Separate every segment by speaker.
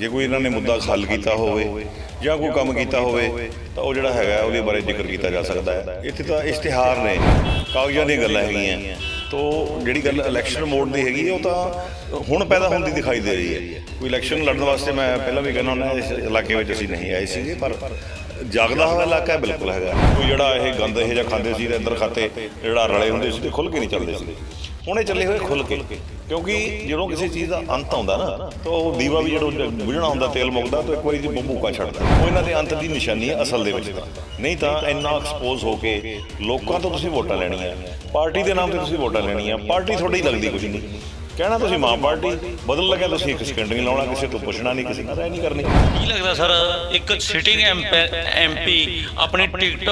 Speaker 1: ਜੇ ਕੋਈ ਇਹਨਾਂ ਨੇ ਮੁੱਦਾ ਹੱਲ ਕੀਤਾ ਹੋਵੇ ਜਾਂ ਕੋਈ ਕੰਮ ਕੀਤਾ ਹੋਵੇ, ਤਾਂ ਉਹ ਜਿਹੜਾ ਹੈਗਾ, ਉਹਦੇ ਬਾਰੇ ਜ਼ਿਕਰ ਕੀਤਾ ਜਾ ਸਕਦਾ ਹੈ। ਇੱਥੇ ਤਾਂ ਇਸ਼ਤਿਹਾਰ ਨੇ, ਕਾਗਜ਼ਾਂ ਦੀਆਂ ਗੱਲਾਂ ਹੈਗੀਆਂ। ਤੋ ਜਿਹੜੀ ਗੱਲ ਇਲੈਕਸ਼ਨ ਮੋਡ ਦੀ ਹੈਗੀ, ਉਹ ਤਾਂ ਹੁਣ ਪੈਦਾ ਹੁੰਦੀ ਦਿਖਾਈ ਦੇ ਰਹੀ ਹੈ। ਕੋਈ ਇਲੈਕਸ਼ਨ ਲੜਨ ਵਾਸਤੇ ਮੈਂ ਪਹਿਲਾਂ ਵੀ ਕਹਿੰਦਾ ਹੁੰਦਾ, ਇਸ ਇਲਾਕੇ ਵਿੱਚ ਅਸੀਂ ਨਹੀਂ ਆਏ ਸੀਗੇ, ਪਰ ਜਾਗਦਾ ਹੋਇਆ ਇਲਾਕਾ ਬਿਲਕੁਲ ਹੈਗਾ। ਕੋਈ ਜਿਹੜਾ ਇਹ ਗੰਦ, ਇਹ ਜਿਹਾ ਖਾਂਦੇ ਸੀ ਤੇ ਅੰਦਰ ਖਾਤੇ, ਜਿਹੜਾ ਰਲੇ ਹੁੰਦੇ ਸੀ ਤੇ ਖੁੱਲ ਕੇ ਨਹੀਂ ਚੱਲਦੇ ਸੀ। ਹੁਣ ਚੱਲੇ ਹੋਏ ਖੁੱਲ ਕੇ। ਕਿਉਂਕਿ ਜਦੋਂ ਕਿਸੇ ਚੀਜ਼ ਦਾ ਅੰਤ ਆਉਂਦਾ ਨਾ ਤਾਂ ਉਹ ਦੀਵਾ ਵੀ ਜਦੋਂ ਬੁਝਣਾ ਹੁੰਦਾ ਤੇਲ ਮੁੱਕਦਾ ਤਾਂ ਇੱਕ ਵਾਰੀ ਜੀ ਭੂਕਾ ਛੱਡਦਾ। ਉਹ ਇਹਨਾਂ ਦੇ ਅੰਤ ਦੀ ਨਿਸ਼ਾਨੀ ਹੈ ਅਸਲ ਦੇ ਵਿੱਚ ਨਹੀਂ ਤਾਂ ਇੰਨਾ ਐਕਸਪੋਜ਼ ਹੋ ਕੇ ਲੋਕਾਂ ਤੋਂ ਤੁਸੀਂ ਵੋਟਾਂ ਲੈਣੀਆਂ। ਪਾਰਟੀ ਦੇ ਨਾਮ ਤੇ ਤੁਸੀਂ ਵੋਟਾਂ ਲੈਣੀਆਂ। ਪਾਰਟੀ ਤੁਹਾਡੀ ਲੱਗਦੀ ਕੁਝ ਨਹੀਂ। ਕਹਿਣਾ ਤੁਸੀਂ ਮਾਂ ਪਾਰਟੀ ਬਦਲ ਲੱਗਿਆ ਤੁਸੀਂ ਇੱਕ ਸਕਿੰਟ ਨਹੀਂ ਲਾਉਣਾ ਕਿਸੇ ਤੋਂ ਪੁੱਛਣਾ ਨਹੀਂ ਕਿਸੇ ਨਾਲ ਨਹੀਂ ਕਰਨੀ।
Speaker 2: ਕੀ ਲੱਗਦਾ ਸਰ ਇੱਕ ਸਿਟਿੰਗ ਐਮਪੀ ਆਪਣੀ ਟਿਕਟ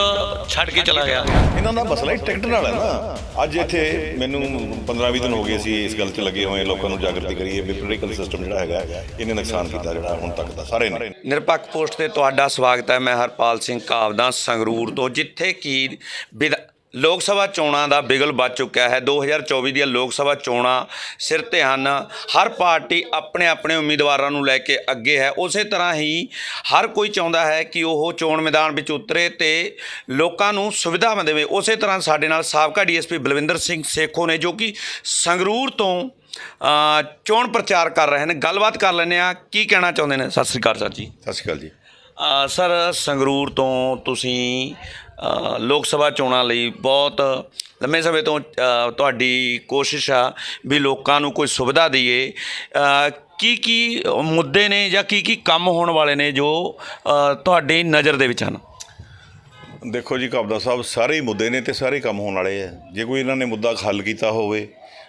Speaker 2: ਛੱਡ ਕੇ ਚਲਾ ਗਿਆ?
Speaker 1: ਇਹਨਾਂ ਦਾ ਮਸਲਾ ਹੀ ਟਿਕਟ ਨਾਲ ਹੈ ਨਾ। ਅੱਜ ਇੱਥੇ ਮੈਨੂੰ 15-20 ਦਿਨ ਹੋ ਗਏ ਸੀ ਇਸ ਗੱਲ 'ਚ ਲੱਗੇ ਹੋਏ ਲੋਕਾਂ ਨੂੰ ਜਾਗਰਤੀ ਕਰੀਏ ਵੀ ਪੋਲੀਟੀਕਲ ਸਿਸਟਮ ਜਿਹੜਾ ਹੈਗਾ ਇਹਨੇ ਨੁਕਸਾਨ ਕੀਤਾ ਜਿਹੜਾ ਹੁਣ ਤੱਕ ਦਾ ਸਾਰੇ ਨੇ।
Speaker 3: ਨਿਰਪੱਖ ਪੋਸਟ ਤੇ ਤੁਹਾਡਾ ਸਵਾਗਤ ਹੈ ਮੈਂ ਹਰਪਾਲ ਸਿੰਘ ਕਾਵਦਾ ਸੰਗਰੂਰ ਤੋਂ ਜਿੱਥੇ ਕਿ ਵਿਧਾ- ਲੋਕ ਸਭਾ ਚੋਣਾਂ ਦਾ ਬਿਗਲ ਵੱਜ ਚੁੱਕਿਆ ਹੈ। 2024 ਦੀਆਂ ਲੋਕ ਸਭਾ ਚੋਣਾਂ ਸਿਰ ਤੇ ਹਨ। ਹਰ ਪਾਰਟੀ ਆਪਣੇ ਆਪਣੇ ਉਮੀਦਵਾਰਾਂ ਨੂੰ ਲੈ ਕੇ ਅੱਗੇ ਹੈ। ਉਸੇ ਤਰ੍ਹਾਂ ਹੀ ਹਰ ਕੋਈ ਚਾਹੁੰਦਾ ਹੈ ਕਿ ਉਹ ਚੋਣ ਮੈਦਾਨ ਵਿੱਚ ਉਤਰੇ ਤੇ ਲੋਕਾਂ ਨੂੰ ਸੁਵਿਧਾਵਾਂ ਦੇਵੇ। ਉਸੇ ਤਰ੍ਹਾਂ ਸਾਡੇ ਨਾਲ ਸਾਬਕਾ ਡੀਐਸਪੀ ਬਲਵਿੰਦਰ ਸਿੰਘ ਸੇਖੋ ਨੇ ਜੋ ਕਿ ਸੰਗਰੂਰ ਤੋਂ ਚੋਣ ਪ੍ਰਚਾਰ ਕਰ ਰਹੇ ਨੇ। ਗੱਲਬਾਤ ਕਰ ਲੈਂਦੇ ਆ ਕੀ ਕਹਿਣਾ ਚਾਹੁੰਦੇ ਨੇ? ਸਤਿ ਸ੍ਰੀ ਅਕਾਲ ਸਰ ਜੀ।
Speaker 1: ਸਤਿ ਸ਼੍ਰੀ ਅਕਾਲ ਜੀ।
Speaker 3: ਸਰ ਸੰਗਰੂਰ ਤੋਂ ਤੁਸੀਂ ਲੋਕ ਸਭਾ ਚੋਣਾਂ ਲਈ ਬਹੁਤ ਲੰਮੇ ਸਮੇਂ ਤੋਂ ਤੁਹਾਡੀ ਕੋਸ਼ਿਸ਼ ਆ ਵੀ ਲੋਕਾਂ ਨੂੰ ਕੋਈ ਸੁਵਿਧਾ ਦਈਏ। ਕੀ ਕੀ ਮੁੱਦੇ ਨੇ ਜਾਂ ਕੀ ਕੀ ਕੰਮ ਹੋਣ ਵਾਲੇ ਨੇ ਜੋ ਤੁਹਾਡੀ ਨਜ਼ਰ ਦੇ ਵਿੱਚ ਹਨ?
Speaker 1: ਦੇਖੋ ਜੀ ਕਬਦਾ ਸਾਹਿਬ, ਸਾਰੇ ਹੀ ਮੁੱਦੇ ਨੇ ਤੇ ਸਾਰੇ ਕੰਮ ਹੋਣ ਵਾਲੇ ਆ। ਜੇ ਕੋਈ ਇਹਨਾਂ ਨੇ ਮੁੱਦਾ ਹੱਲ ਕੀਤਾ ਹੋਵੇ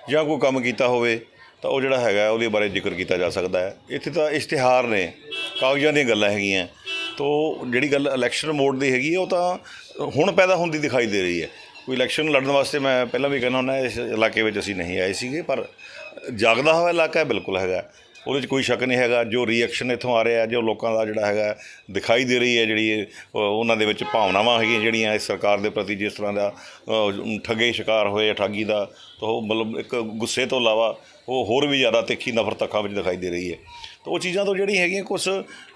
Speaker 1: ਜਾਂ ਕੋਈ ਕੰਮ ਕੀਤਾ ਹੋਵੇ, ਤਾਂ ਉਹ ਜਿਹੜਾ ਹੈਗਾ, ਉਹਦੇ ਬਾਰੇ ਜ਼ਿਕਰ ਕੀਤਾ ਜਾ ਸਕਦਾ ਹੈ। ਇੱਥੇ ਤਾਂ ਇਸ਼ਤਿਹਾਰ ਨੇ, ਕਾਗਜ਼ਾਂ ਦੀਆਂ ਗੱਲਾਂ ਹੈਗੀਆਂ। ਤੋ ਜਿਹੜੀ ਗੱਲ ਇਲੈਕਸ਼ਨ ਮੋਡ ਦੀ ਹੈਗੀ ਹੈ ਉਹ ਤਾਂ ਹੁਣ ਪੈਦਾ ਹੁੰਦੀ ਦਿਖਾਈ ਦੇ ਰਹੀ ਹੈ। ਕੋਈ ਇਲੈਕਸ਼ਨ ਲੜਨ ਵਾਸਤੇ ਮੈਂ ਪਹਿਲਾਂ ਵੀ ਕਹਿੰਦਾ ਹੁੰਦਾ, ਇਸ ਇਲਾਕੇ ਵਿੱਚ ਅਸੀਂ ਨਹੀਂ ਆਏ ਸੀਗੇ, ਪਰ ਜਾਗਦਾ ਹੋਇਆ ਇਲਾਕਾ ਬਿਲਕੁਲ ਹੈਗਾ। ਉਹਦੇ 'ਚ ਕੋਈ ਸ਼ੱਕ ਨਹੀਂ ਹੈਗਾ, ਜੋ ਰਿਐਕਸ਼ਨ ਇੱਥੋਂ ਆ ਰਿਹਾ, ਜੋ ਲੋਕਾਂ ਦਾ ਜਿਹੜਾ ਹੈਗਾ, ਦਿਖਾਈ ਦੇ ਰਹੀ ਹੈ, ਜਿਹੜੀ ਉਹਨਾਂ ਦੇ ਵਿੱਚ ਭਾਵਨਾਵਾਂ ਹੈਗੀਆਂ ਜਿਹੜੀਆਂ ਇਸ ਸਰਕਾਰ ਦੇ ਪ੍ਰਤੀ ਜਿਸ ਤਰ੍ਹਾਂ ਦਾ ਠੱਗੇ ਸ਼ਿਕਾਰ ਹੋਏ ਆ ਠੱਗੀ ਦਾ, ਤਾਂ ਉਹ ਮਤਲਬ ਇੱਕ ਗੁੱਸੇ ਤੋਂ ਇਲਾਵਾ ਉਹ ਹੋਰ ਵੀ ਜ਼ਿਆਦਾ ਤਿੱਖੀ ਨਫ਼ਰਤ ਅੱਖਾਂ ਵਿੱਚ ਦਿਖਾਈ ਦੇ ਰਹੀ ਹੈ। ਉਹ ਚੀਜ਼ਾਂ ਤੋਂ ਜਿਹੜੀ ਹੈਗੀਆਂ ਕੁਝ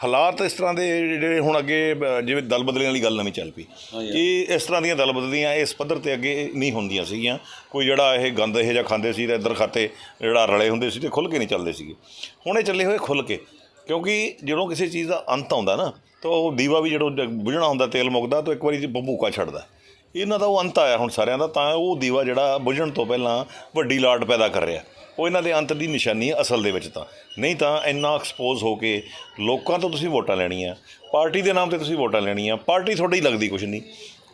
Speaker 1: ਹਾਲਾਤ ਇਸ ਤਰ੍ਹਾਂ ਦੇ ਜਿਹੜੇ ਹੁਣ ਅੱਗੇ ਜਿਵੇਂ ਦਲ ਬਦਲੀਆਂ ਵਾਲੀ ਗੱਲ ਨਵੀਂ ਚੱਲ ਪਈ। ਇਹ ਇਸ ਤਰ੍ਹਾਂ ਦੀਆਂ ਦਲ ਬਦਲੀਆਂ ਇਸ ਪੱਧਰ ਤੇ ਅੱਗੇ ਨਹੀਂ ਹੁੰਦੀਆਂ ਸੀਗੀਆਂ। ਕੋਈ ਜਿਹੜਾ ਇਹ ਗੰਦ ਇਹ ਜਿਹਾ ਖਾਂਦੇ ਸੀ ਤੇ ਇੱਧਰ ਖਾਤੇ ਜਿਹੜਾ ਰਲੇ ਹੁੰਦੇ ਸੀ ਤੇ ਖੁੱਲ ਕੇ ਨਹੀਂ ਚੱਲਦੇ ਸੀਗੇ। ਹੁਣ ਇਹ ਚੱਲੇ ਹੋਏ ਖੁੱਲ ਕੇ ਕਿਉਂਕਿ ਜਦੋਂ ਕਿਸੇ ਚੀਜ਼ ਦਾ ਅੰਤ ਆਉਂਦਾ ਨਾ ਤਾਂ ਉਹ ਦੀਵਾ ਵੀ ਜਦੋਂ ਜ- ਬੁਝਣਾ ਹੁੰਦਾ ਤੇਲ ਮੁੱਕਦਾ ਤਾਂ ਇੱਕ ਵਾਰੀ ਜੀ ਭੂਕਾ ਛੱਡਦਾ। ਇਹਨਾਂ ਦਾ ਉਹ ਅੰਤ ਆਇਆ ਹੁਣ ਸਾਰਿਆਂ ਦਾ ਤਾਂ ਉਹ ਦੀਵਾ ਜਿਹੜਾ ਬੁਝਣ ਤੋਂ ਪਹਿਲਾਂ ਵੱਡੀ ਲਾਟ ਪੈਦਾ ਕਰ ਰਿਹਾ। ਉਹ ਇਹਨਾਂ ਦੇ ਅੰਤ ਦੀ ਨਿਸ਼ਾਨੀ ਹੈ ਅਸਲ ਦੇ ਵਿੱਚ ਤਾਂ। ਨਹੀਂ ਤਾਂ ਇੰਨਾ ਐਕਸਪੋਜ਼ ਹੋ ਕੇ ਲੋਕਾਂ ਤੋਂ ਤੁਸੀਂ ਵੋਟਾਂ ਲੈਣੀਆਂ ਪਾਰਟੀ ਦੇ ਨਾਮ ਤੇ ਤੁਸੀਂ ਵੋਟਾਂ ਲੈਣੀਆਂ ਪਾਰਟੀ ਤੁਹਾਡੀ ਲੱਗਦੀ ਕੁਝ ਨਹੀਂ।